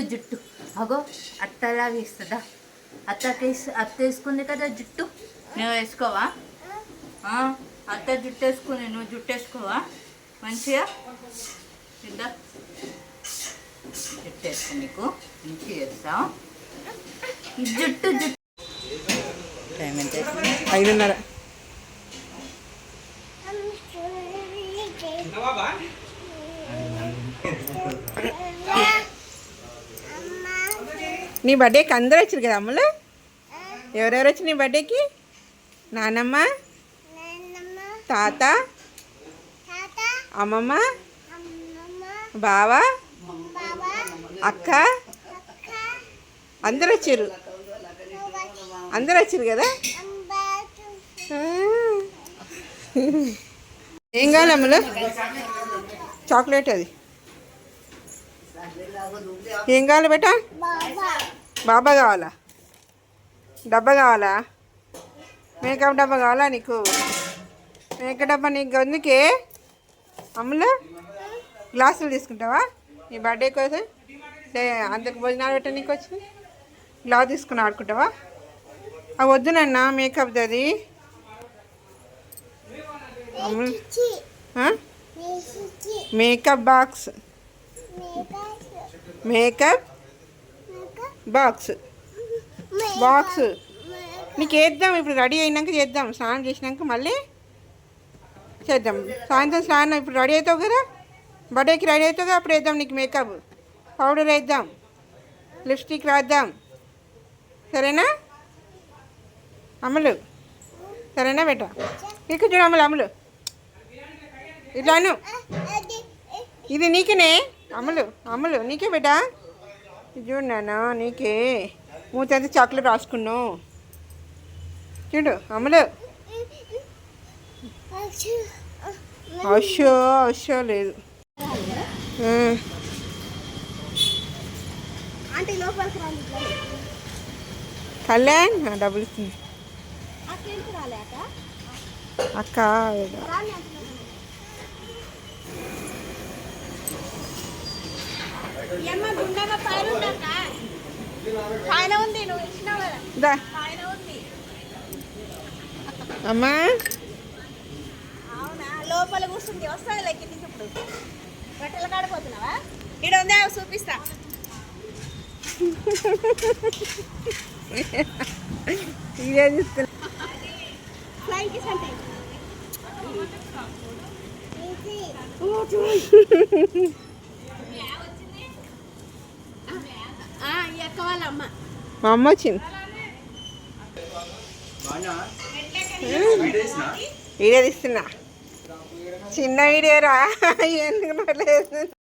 జుట్టు జుట్టు. అగో అత్తలా వేస్తుందా? అత్త తీసు అత్త వేసుకుంది కదా జుట్టు? నువ్వు వేసుకోవా? ఆ, అత్త జుట్టు వేసుకుని నువ్వు జుట్టు వేసుకోవా? మంచిగా? ఇద్దా జుట్టు వేసుకో నీకు. మంచిగా వేస్తావు జుట్టు జుట్టు. టైం ఎంత? ఐదున్నర. నీ బర్త్డేకి అందరూ వచ్చారు కదా అమ్మలు? ఎవరెవరు వచ్చారు నీ బర్త్డేకి నానమ్మ తాత? అమ్మమ్మ? బావ? అక్క? అందరూ వచ్చారు అందరూ వచ్చారు కదా? ఏం కావాలి అమ్ములు? చాక్లెట్ అది. ఏం కావాలి బేటా? బాబా కావాలా? డబ్బా కావాలా? మేకప్ డబ్బా కావాలా నీకు? మేకప్ డబ్బా నీకు అందుకే అమ్ములు? గ్లాసులు తీసుకుంటావా? నీ బర్త్డే కోసం? అందరికి భోజనాలు పెట్ట నీకు వచ్చి గ్లాస్ తీసుకుని ఆడుకుంటావా? అవి వద్దు నాన్న మేకప్ అది. Ammulu? Makeup box. Makeup? Box. Box. నీకు వేద్దాం ఇప్పుడు రెడీ అయినాక చేద్దాం. స్నానం చేసినాక మళ్ళీ చేద్దాం. సాయంత్రం స్నానం ఇప్పుడు రెడీ అవుతావు కదా? బర్త్డేకి రెడీ అవుతావు కదా? అప్పుడు వేద్దాం నీకు మేకప్. పౌడర్ వేద్దాం. లిప్స్టిక్ రాద్దాం. సరేనా? అమలు. సరేనా బేట? ఇక్కడ చూడు అమలు అమలు. ఇట్లాను. ఇది నీకేనే? అమలు అమలు. నీకే బేటా? చూడు నాన్న నీకే. మూతంతా చాక్లెట్ రాసుకున్నావు. చూడు అమలు. అవసో అవసో లేదు. కళ్యాణ్ డబ్బులు ఇస్తుంది. అక్క అమ్మా. అవునా? లోపల కూర్చుంది వస్తుంది కిందికి ఇప్పుడు. బట్టలు కాడిపోతున్నావా ఇక్కడ ఉందా చూపిస్తా. ఇదే చూస్తున్నా. కిస్ అంటే ఈ అక్క వాళ్ళ అమ్మ మా అమ్మ వచ్చింది వీడియో తీస్తున్నా చిన్న వీడియోరా ఎందుకు